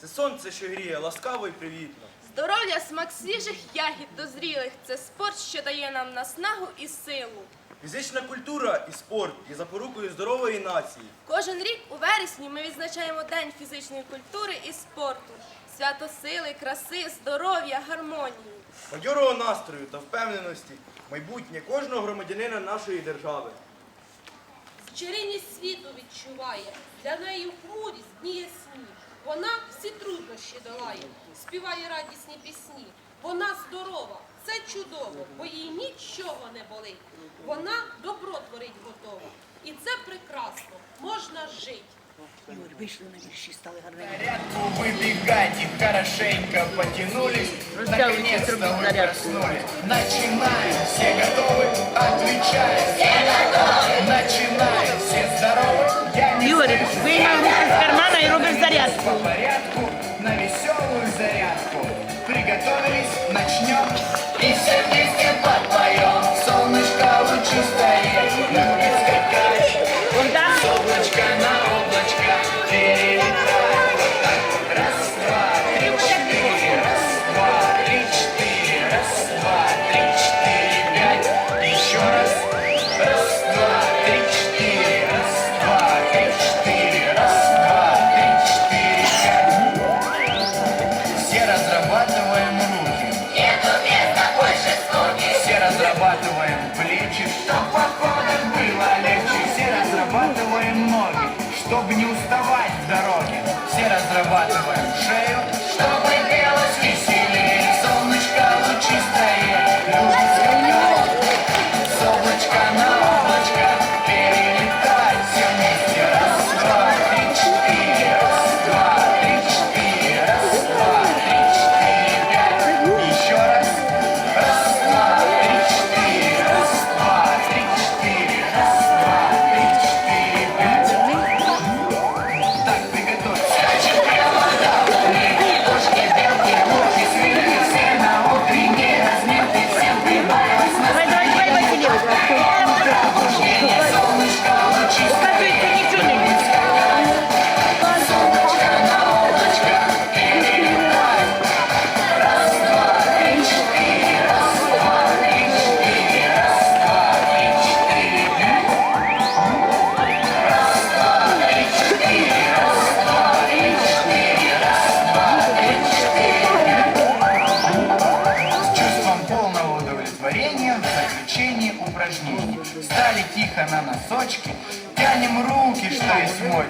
Це сонце, що гріє, ласкаво і привітно. Здоров'я, смак свіжих ягід дозрілих це спорт, що дає нам наснагу і силу. Фізична культура і спорт є запорукою здорової нації. Кожен рік у вересні ми відзначаємо День фізичної культури і спорту. Свято сили, краси, здоров'я, гармонії. Бадьорого настрою та впевненості майбутнє кожного громадянина нашої держави. Щирість світу відчуває, для неї хмурість дні ясні. Вона всі труднощі долає, співає радісні пісні. Вона здорова, це чудово, бо їй нічого не болить. Вона добро творить готова. І це прекрасно, можна жити. Юрій, вийшли на вірші, стали гарненькі. Зарядку выбегать и хорошенько потянулись. Растягивайте, Наконец-то срубить вы зарядку. проснулись. Начинаем, все готовы? Порядку, на веселую зарядку. Приготовились, начнем. И все вместе подпоем. Солнышко лучистое, любит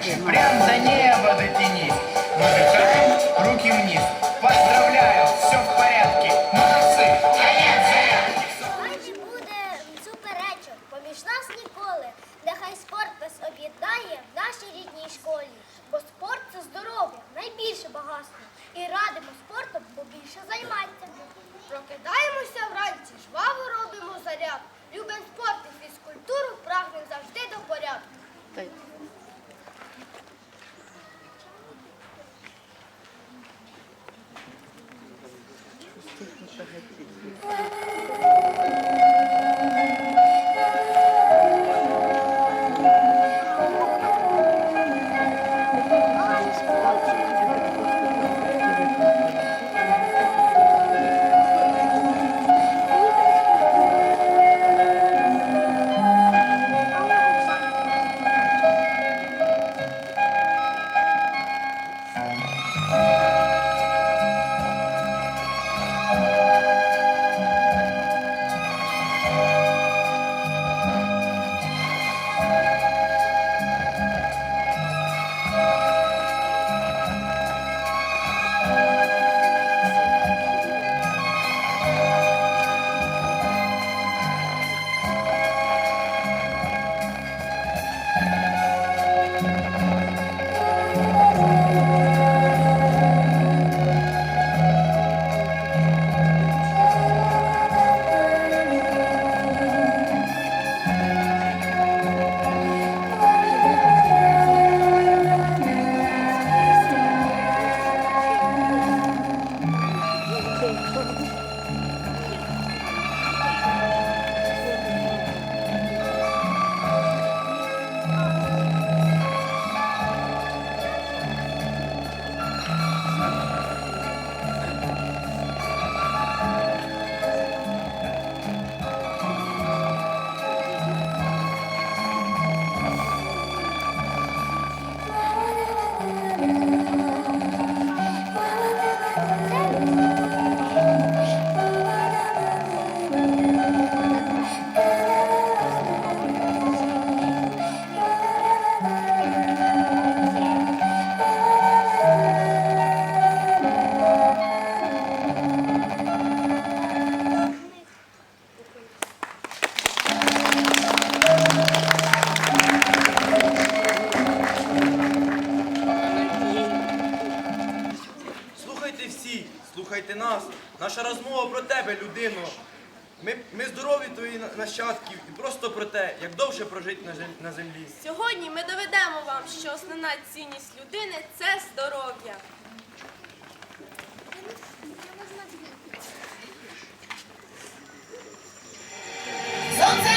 есть мочи, прям до неба дотянись. Выдыхаем, руки вниз. Поздравляю, все в порядке, молодцы. Конец зарядки. Хай не буде суперечок поміж нас ніколи. Нехай спорт нас об'єднає в нашій рідній школі. Бо спорт це здоров'я, найбільше багатство. І радимо спортом побільше займатися. Прокидаємося вранці, жваво робимо заряд. Любимо спорт і фізкультуру, прагнемо завжди до порядку. 都还积极。Захистити нас. Наша розмова про тебе, людино. Ми, ми здорові твої на- нащадків і просто про те, як довше прожити на, на землі. Сьогодні ми доведемо вам, що основна цінність людини це здоров'я. Завітай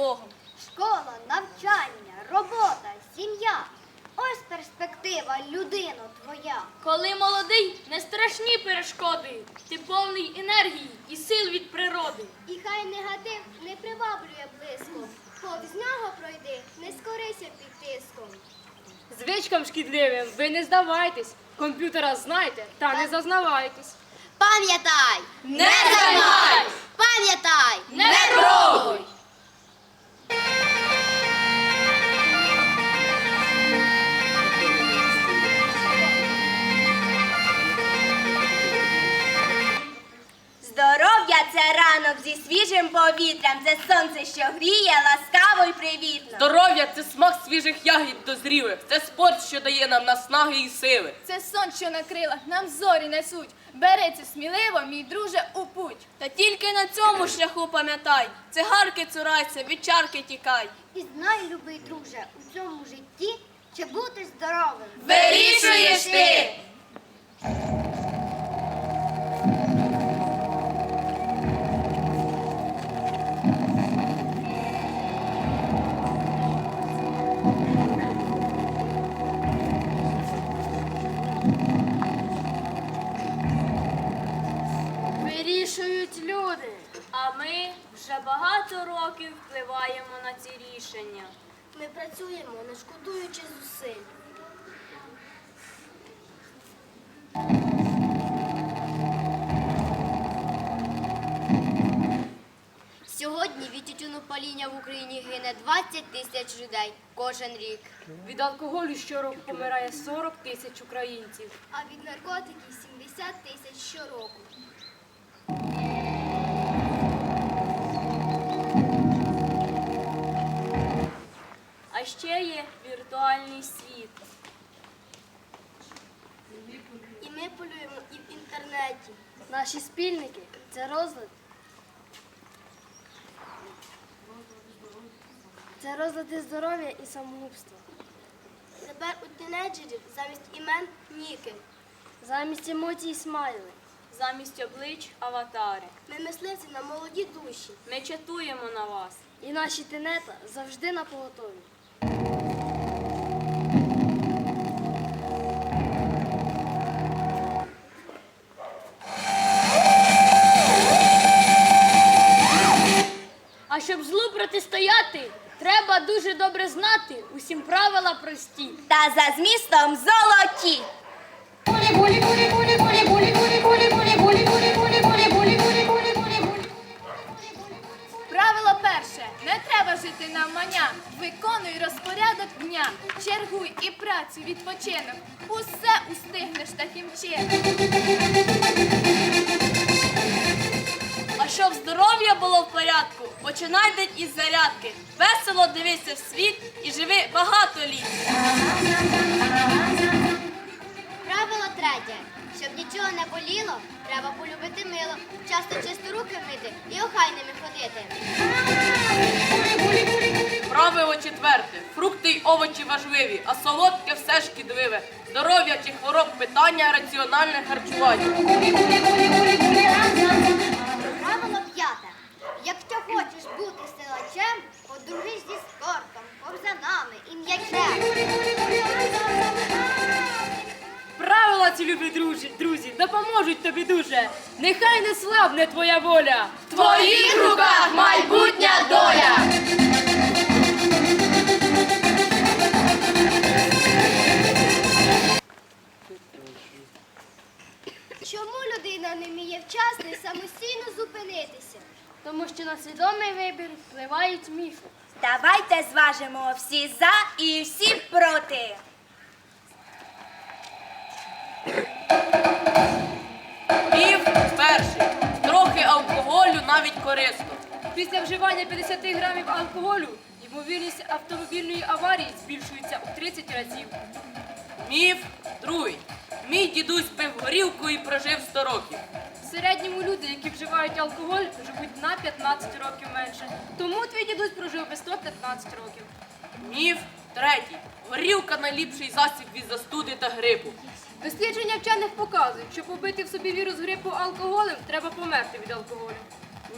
Богом. Школа, навчання, робота, сім'я. Ось перспектива, людино твоя. Коли молодий, не страшні перешкоди. Ти повний енергії і сил від природи. І хай негатив не приваблює близько. Повз нього пройди, не скорися під тиском. Звичкам шкідливим ви не здавайтесь. Комп'ютера знайте та не зазнавайтесь. Пам'ятай! Не займай! Пам'ятай! Не трогай! Здоров'я це ранок зі свіжим повітрям, це сонце, що гріє, ласкаво й привітно. Здоров'я це смак свіжих ягід дозрілих. Це спорт, що дає нам наснаги і сили. Це сон, що на крилах нам зорі несуть. Це сміливо, мій друже, у путь. Та тільки на цьому шляху пам'ятай, цигарки цурайся, від чарки тікай. І знай, любий друже, у цьому житті чи бути здоровим. Вирішуєш ти! Вирішують люди. А ми вже багато років впливаємо на ці рішення. Ми працюємо, не шкодуючи зусиль. Сьогодні від тютюнопаління в Україні гине 20 тисяч людей кожен рік. Від алкоголю щороку помирає 40 тисяч українців. А від наркотиків 70 тисяч щороку. А ще є віртуальний світ. І ми полюємо і в інтернеті. Наші спільники це розлад. Це розлади здоров'я і самогубства. Тепер у тінейджерів замість імен ніки. Замість емоцій смайли. Замість облич аватари. Ми мисливці на молоді душі. Ми чатуємо на вас. І наші тенета завжди на поготові. А щоб злу протистояти, треба дуже добре знати усім правила прості. Та за змістом золоті. Правило перше. Не треба жити на маня. Виконуй розпорядок дня. Чергуй і працю, відпочинок. Усе устигнеш таким чином. А щоб здоров'я було в порядку, починай день із зарядки. Весело дивися в світ і живи багато літ. Правило третє. Щоб нічого не боліло, треба полюбити мило. Часто чисто руки мити і охайними ходити. Правило четверте. Фрукти й овочі важливі, а солодке все шкідливе. Здоров'я чи хвороб питання раціональне харчування. Правило п'яте. Якщо хочеш бути силачем, подружись зі спортом, ковзанами і м'ячем. Правила ці любі друзі, друзі, допоможуть тобі дуже. Нехай не слабне твоя воля. В твоїх руках майбутня доля. Людина не вміє вчасно і самостійно зупинитися? Тому що на свідомий вибір впливають міфи. Давайте зважимо всі за і всі проти. Міф перший. Трохи алкоголю навіть корисно. Після вживання 50 грамів алкоголю ймовірність автомобільної аварії збільшується у 30 разів. Міф другий. Мій дідусь пив горілку і прожив 100 років. В середньому люди, які вживають алкоголь, живуть на 15 років менше. Тому твій дідусь прожив би 115 років. Міф третій. Горілка найліпший засіб від застуди та грипу. Дослідження вчених показують, що побити в собі вірус грипу алкоголем, треба померти від алкоголю.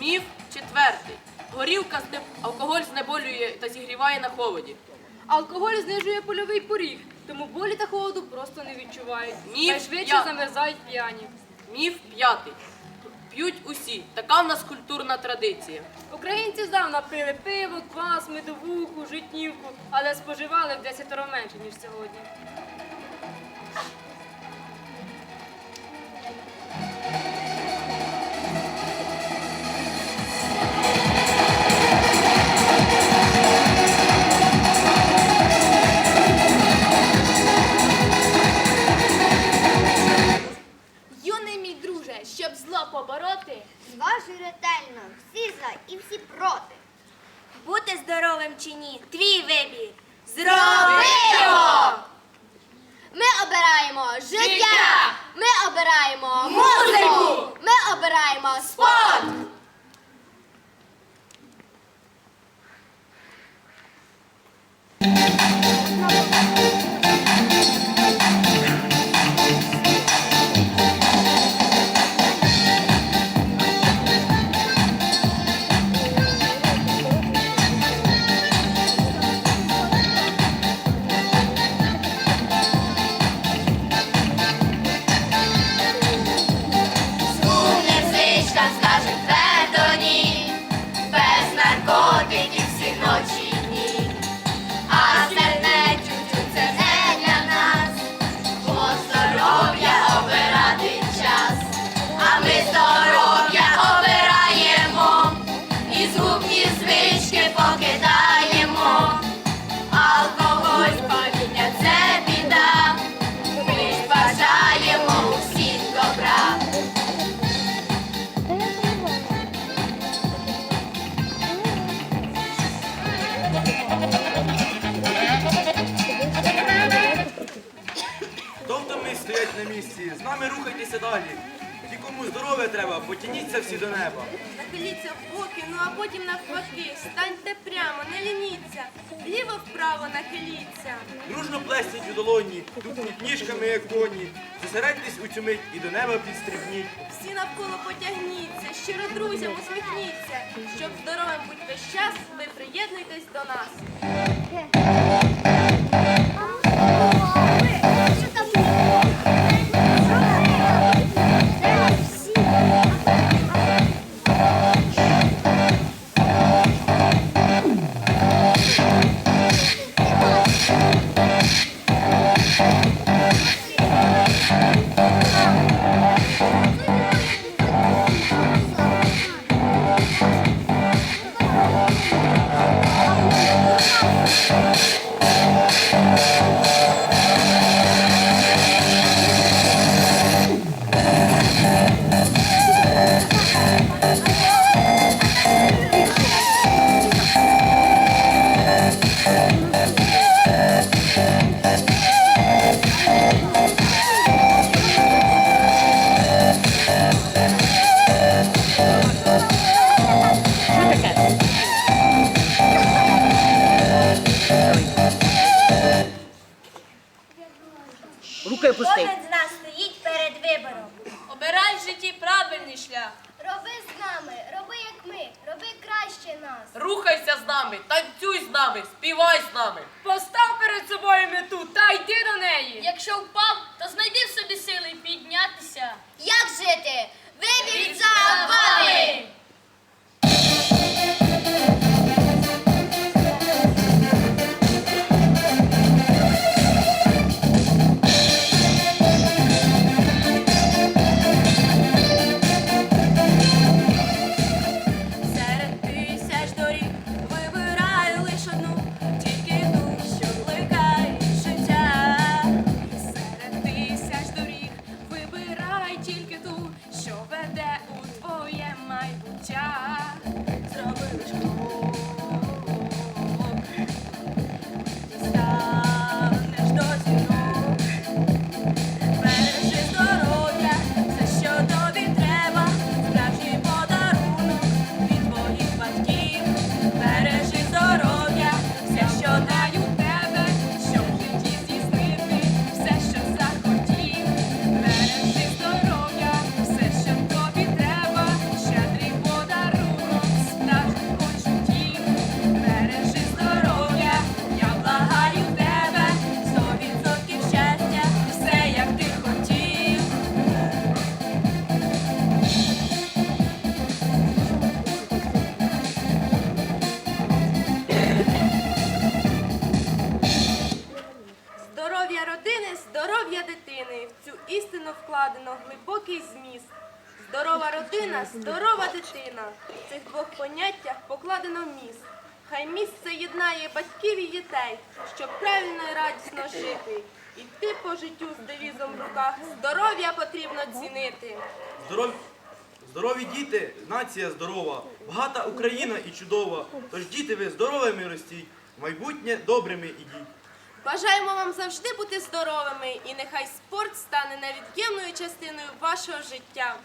Міф четвертий. Горілка знеб... алкоголь знеболює та зігріває на холоді. Алкоголь знижує польовий поріг, тому болі та холоду просто не відчувають. Міф Найшвидше замерзають п'яні. Міф п'ятий. П'ють усі. Така в нас культурна традиція. Українці здавна пили пиво, квас, медовуху, житнівку, але споживали в 10 менше, ніж сьогодні. Ретельно, всі за і всі проти. Бути здоровим чи ні, твій вибір. Зроби його! ми обираємо життя, ми обираємо музику, ми обираємо спорт. На місці, з нами рухайтеся далі. Ті, кому здоров'я треба, потяніться всі до неба. Нахиліться в боки, ну а потім навпаки. Станьте прямо, не лініться. Ліво вправо нахиліться. Дружно плесніть у долоні, тупніть ніжками, як коні. Зосередьтесь у цю мить і до неба підстрибніть. Всі навколо потягніться, щиро друзям усміхніться. Щоб здоровим бути весь час, ви приєднуйтесь до нас. В цих двох поняттях покладено міст. Хай місце єднає батьків і дітей, щоб правильно і радісно жити. Іти по життю з девізом в руках. Здоров'я потрібно цінити. Здоров'я. Здорові діти, нація здорова, багата Україна і чудова. Тож діти ви здоровими ростіть, майбутнє добрими ідіть. Бажаємо вам завжди бути здоровими, і нехай спорт стане невід'ємною частиною вашого життя.